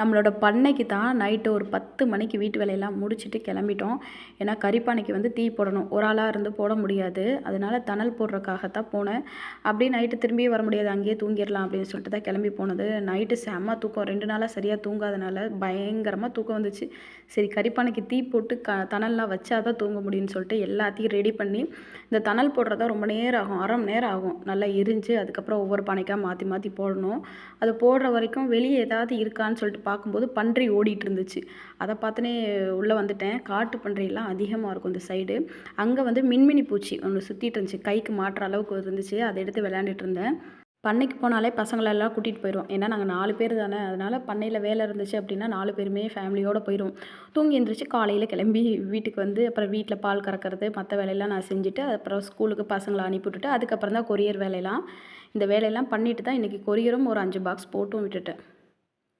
நம்மளோட பண்ணைக்கு தான் நைட்டு ஒரு பத்து மணிக்கு வீட்டு வேலையெல்லாம் முடிச்சுட்டு கிளம்பிட்டோம். ஏன்னா கறிப்பானைக்கு வந்து தீ போடணும். ஒரு ஆளாக இருந்து போட முடியாது. அதனால தணல் போடுறதுக்காகத்தான் போனேன். அப்படியே நைட்டு திரும்பி வர முடியாது. அங்கேயே தூங்கிடலாம் அப்படின்னு சொல்லிட்டு தான் கிளம்பி போனது. நைட்டு செம்ம தூக்கம். ரெண்டு நாளாக சரியாக தூங்காதனால பயங்கரமாக தூக்கம் வந்துச்சு. சரி கறிப்பானைக்கு தீ போட்டு க தணல்லாம் வச்சா தான் தூங்க முடியும்னு சொல்லிட்டு எல்லாத்தையும் ரெடி பண்ணி இந்த தணல் போடுறதா ரொம்ப நேரம் ஆகும். அரை மணி நேரம் ஆகும். நல்லா எரிஞ்சு அதுக்கப்புறம் ஒவ்வொரு பானைக்காக மாற்றி மாற்றி போடணும். அது போடுற வரைக்கும் வெளியே ஏதாவது இருக்கான்னு சொல்லிட்டு பார்க்கும்போது பன்றி ஓடிட்டு இருந்துச்சு அதை பார்த்துனே உள்ளே வந்துட்டேன். காட்டு பன்றியெல்லாம் அதிகமாக இருக்கும் இந்த சைடு அங்கே வந்து மின்மினி பூச்சி ஒன்று சுற்றிட்டு இருந்துச்சு கைக்கு மாட்டுற அளவுக்கு இருந்துச்சு. அதை எடுத்து விளையாண்டுட்டு இருந்தேன் பண்ணைக்கு போனாலே பசங்களெல்லாம் கூட்டிகிட்டு போயிடுவோம் ஏன்னா நாங்கள் நாலு பேர் தானே. அதனால் பண்ணையில் வேலை இருந்துச்சு அப்படின்னா நாலு பேருமே ஃபேமிலியோடு போயிடும் தூங்கி எழுந்திரிச்சு காலையில் கிளம்பி வீட்டுக்கு வந்து அப்புறம் வீட்டில் பால் கறக்கிறது மற்ற வேலையெல்லாம் நான் செஞ்சுட்டு அப்புறம் ஸ்கூலுக்கு பசங்களை அனுப்பி விட்டுட்டு அதுக்கப்புறம் தான் கொரியர் வேலையெல்லாம் இந்த வேலையெல்லாம் பண்ணிட்டு தான் இன்றைக்கி கொரியரும் ஒரு அஞ்சு பாக்ஸ் போட்டும் விட்டுட்டேன்.